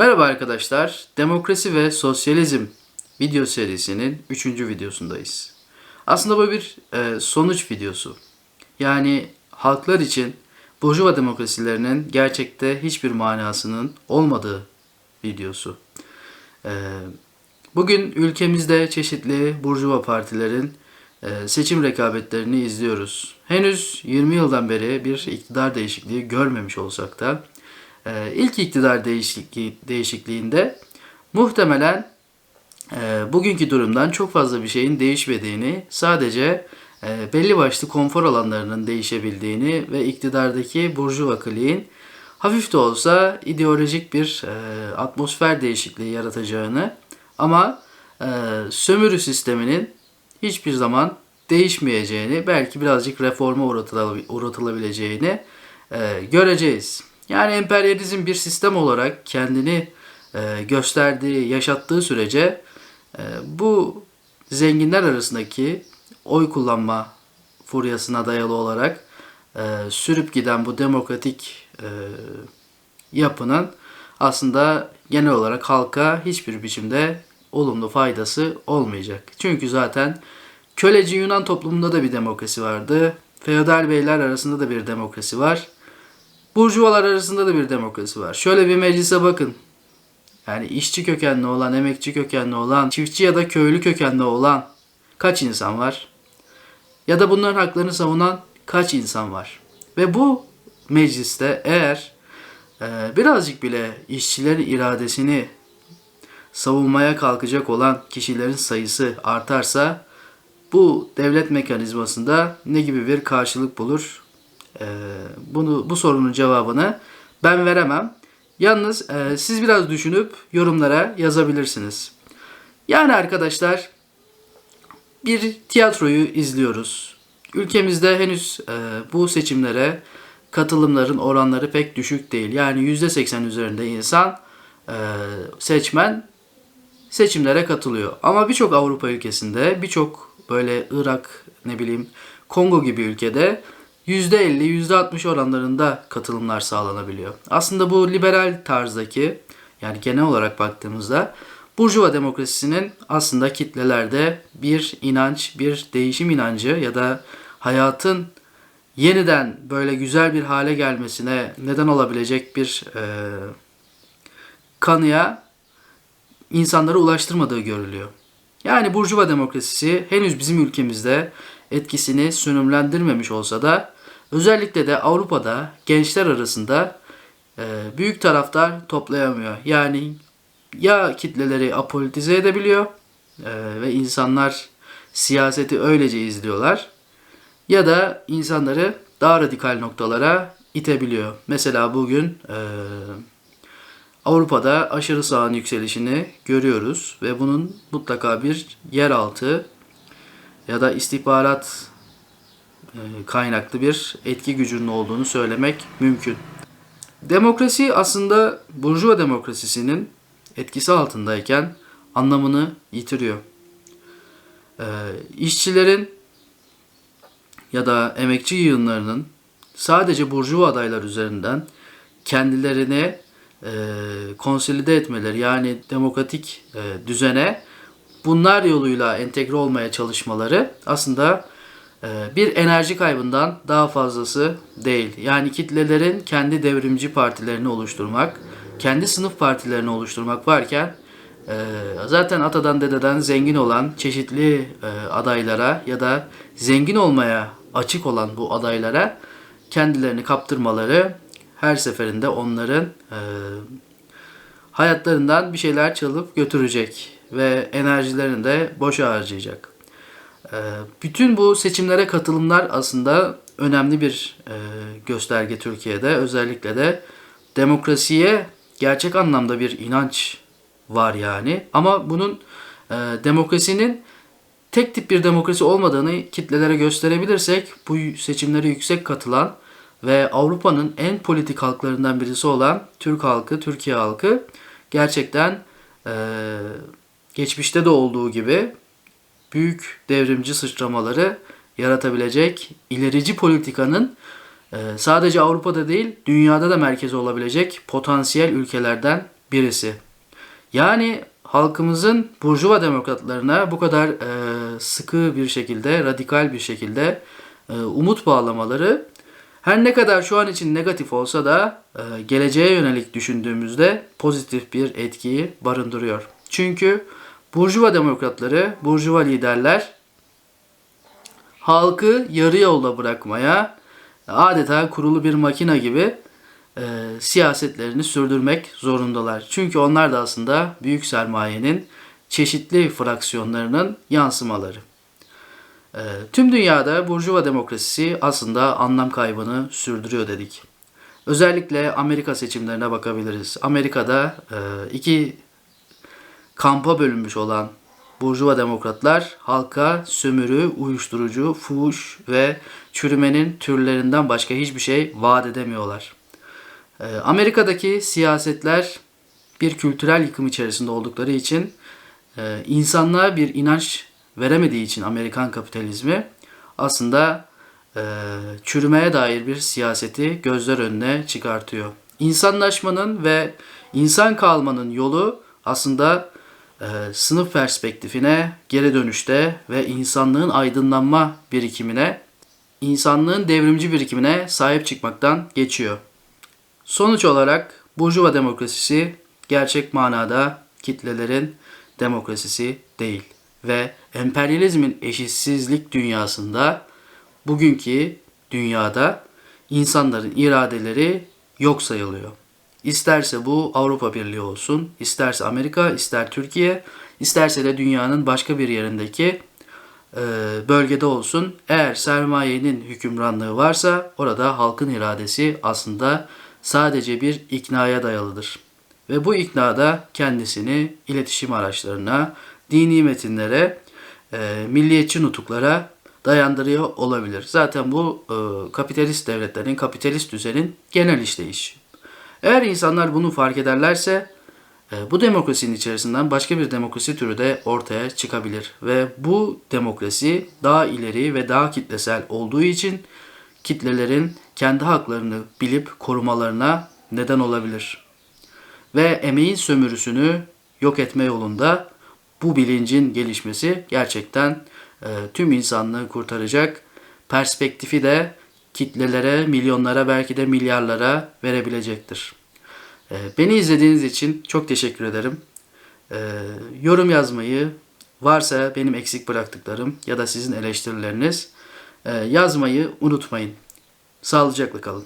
Merhaba arkadaşlar. Demokrasi ve Sosyalizm video serisinin 3. videosundayız. Aslında bu bir e, sonuç videosu. Yani halklar için Burjuva demokrasilerinin gerçekte hiçbir manasının olmadığı videosu. E, bugün ülkemizde çeşitli Burjuva partilerin e, seçim rekabetlerini izliyoruz. Henüz 20 yıldan beri bir iktidar değişikliği görmemiş olsak da ilk iktidar değişikliği, değişikliğinde muhtemelen e, bugünkü durumdan çok fazla bir şeyin değişmediğini, sadece e, belli başlı konfor alanlarının değişebildiğini ve iktidardaki burjuva kliğin hafif de olsa ideolojik bir e, atmosfer değişikliği yaratacağını ama sömürü sisteminin hiçbir zaman değişmeyeceğini, belki birazcık reforma uğratılabil- uğratılabileceğini göreceğiz. Yani emperyalizm bir sistem olarak kendini e, gösterdiği, yaşattığı sürece e, bu zenginler arasındaki oy kullanma furyasına dayalı olarak e, sürüp giden bu demokratik e, yapının aslında genel olarak halka hiçbir biçimde olumlu faydası olmayacak. Çünkü zaten köleci Yunan toplumunda da bir demokrasi vardı. Feodal beyler arasında da bir demokrasi var. Burjuvalar arasında da bir demokrasi var. Şöyle bir meclise bakın. Yani işçi kökenli olan, emekçi kökenli olan, çiftçi ya da köylü kökenli olan kaç insan var? Ya da bunların haklarını savunan kaç insan var? Ve bu mecliste eğer e, birazcık bile işçilerin iradesini savunmaya kalkacak olan kişilerin sayısı artarsa bu devlet mekanizmasında ne gibi bir karşılık bulur? Ee, bunu bu sorunun cevabını ben veremem. Yalnız e, siz biraz düşünüp yorumlara yazabilirsiniz. Yani arkadaşlar bir tiyatroyu izliyoruz. Ülkemizde henüz e, bu seçimlere katılımların oranları pek düşük değil. Yani %80 üzerinde insan e, seçmen seçimlere katılıyor. Ama birçok Avrupa ülkesinde, birçok böyle Irak, ne bileyim Kongo gibi ülkede %50, %60 oranlarında katılımlar sağlanabiliyor. Aslında bu liberal tarzdaki yani genel olarak baktığımızda Burjuva demokrasisinin aslında kitlelerde bir inanç, bir değişim inancı ya da hayatın yeniden böyle güzel bir hale gelmesine neden olabilecek bir e, kanıya insanlara ulaştırmadığı görülüyor. Yani Burjuva demokrasisi henüz bizim ülkemizde etkisini sönümlendirmemiş olsa da özellikle de Avrupa'da gençler arasında e, büyük taraftar toplayamıyor. Yani ya kitleleri apolitize edebiliyor e, ve insanlar siyaseti öylece izliyorlar ya da insanları daha radikal noktalara itebiliyor. Mesela bugün e, Avrupa'da aşırı sağın yükselişini görüyoruz ve bunun mutlaka bir yeraltı ya da istihbarat kaynaklı bir etki gücünün olduğunu söylemek mümkün. Demokrasi aslında Burjuva demokrasisinin etkisi altındayken anlamını yitiriyor. E, işçilerin ya da emekçi yığınlarının sadece Burjuva adaylar üzerinden kendilerini e, konsolide etmeleri yani demokratik e, düzene bunlar yoluyla entegre olmaya çalışmaları aslında e, bir enerji kaybından daha fazlası değil. Yani kitlelerin kendi devrimci partilerini oluşturmak, kendi sınıf partilerini oluşturmak varken e, zaten atadan dededen zengin olan çeşitli e, adaylara ya da zengin olmaya açık olan bu adaylara kendilerini kaptırmaları her seferinde onların e, hayatlarından bir şeyler çalıp götürecek ve enerjilerini de boşa harcayacak. E, bütün bu seçimlere katılımlar aslında önemli bir e, gösterge Türkiye'de. Özellikle de demokrasiye gerçek anlamda bir inanç var yani. Ama bunun e, demokrasinin tek tip bir demokrasi olmadığını kitlelere gösterebilirsek bu seçimlere yüksek katılan ve Avrupa'nın en politik halklarından birisi olan Türk halkı, Türkiye halkı gerçekten e, geçmişte de olduğu gibi büyük devrimci sıçramaları yaratabilecek ilerici politikanın e, sadece Avrupa'da değil dünyada da merkezi olabilecek potansiyel ülkelerden birisi. Yani halkımızın burjuva demokratlarına bu kadar e, sıkı bir şekilde, radikal bir şekilde e, umut bağlamaları her ne kadar şu an için negatif olsa da geleceğe yönelik düşündüğümüzde pozitif bir etkiyi barındırıyor. Çünkü burjuva demokratları, burjuva liderler halkı yarı yolda bırakmaya adeta kurulu bir makina gibi e, siyasetlerini sürdürmek zorundalar. Çünkü onlar da aslında büyük sermayenin çeşitli fraksiyonlarının yansımaları. E, tüm dünyada burjuva demokrasisi aslında anlam kaybını sürdürüyor dedik. Özellikle Amerika seçimlerine bakabiliriz. Amerika'da e, iki kampa bölünmüş olan Burjuva demokratlar halka sömürü, uyuşturucu, fuhuş ve çürümenin türlerinden başka hiçbir şey vaat edemiyorlar. Ee, Amerika'daki siyasetler bir kültürel yıkım içerisinde oldukları için e, insanlığa bir inanç veremediği için Amerikan kapitalizmi aslında e, çürümeye dair bir siyaseti gözler önüne çıkartıyor. İnsanlaşmanın ve insan kalmanın yolu aslında e, sınıf perspektifine geri dönüşte ve insanlığın aydınlanma birikimine, insanlığın devrimci birikimine sahip çıkmaktan geçiyor. Sonuç olarak Burjuva demokrasisi gerçek manada kitlelerin demokrasisi değil ve emperyalizmin eşitsizlik dünyasında bugünkü dünyada insanların iradeleri yok sayılıyor. İsterse bu Avrupa Birliği olsun, isterse Amerika, ister Türkiye, isterse de dünyanın başka bir yerindeki e, bölgede olsun. Eğer sermayenin hükümranlığı varsa orada halkın iradesi aslında sadece bir iknaya dayalıdır. Ve bu iknada kendisini iletişim araçlarına, dini metinlere, e, milliyetçi nutuklara dayandırıyor olabilir. Zaten bu e, kapitalist devletlerin, kapitalist düzenin genel işleyişi. Eğer insanlar bunu fark ederlerse e, bu demokrasinin içerisinden başka bir demokrasi türü de ortaya çıkabilir. Ve bu demokrasi daha ileri ve daha kitlesel olduğu için kitlelerin kendi haklarını bilip korumalarına neden olabilir. Ve emeğin sömürüsünü yok etme yolunda bu bilincin gelişmesi gerçekten e, tüm insanlığı kurtaracak perspektifi de kitlelere, milyonlara belki de milyarlara verebilecektir. Ee, beni izlediğiniz için çok teşekkür ederim. Ee, yorum yazmayı, varsa benim eksik bıraktıklarım ya da sizin eleştirileriniz e, yazmayı unutmayın. Sağlıcakla kalın.